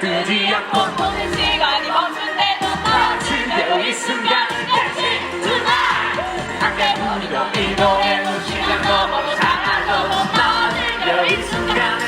뜨지 않고 모든 시간이 멈춘 때도 떨어질 때도 이 순간 대신 tonight 함께 부르며 이 노래로 시간 넘어 사랑으로 떠들며 이 순간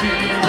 see.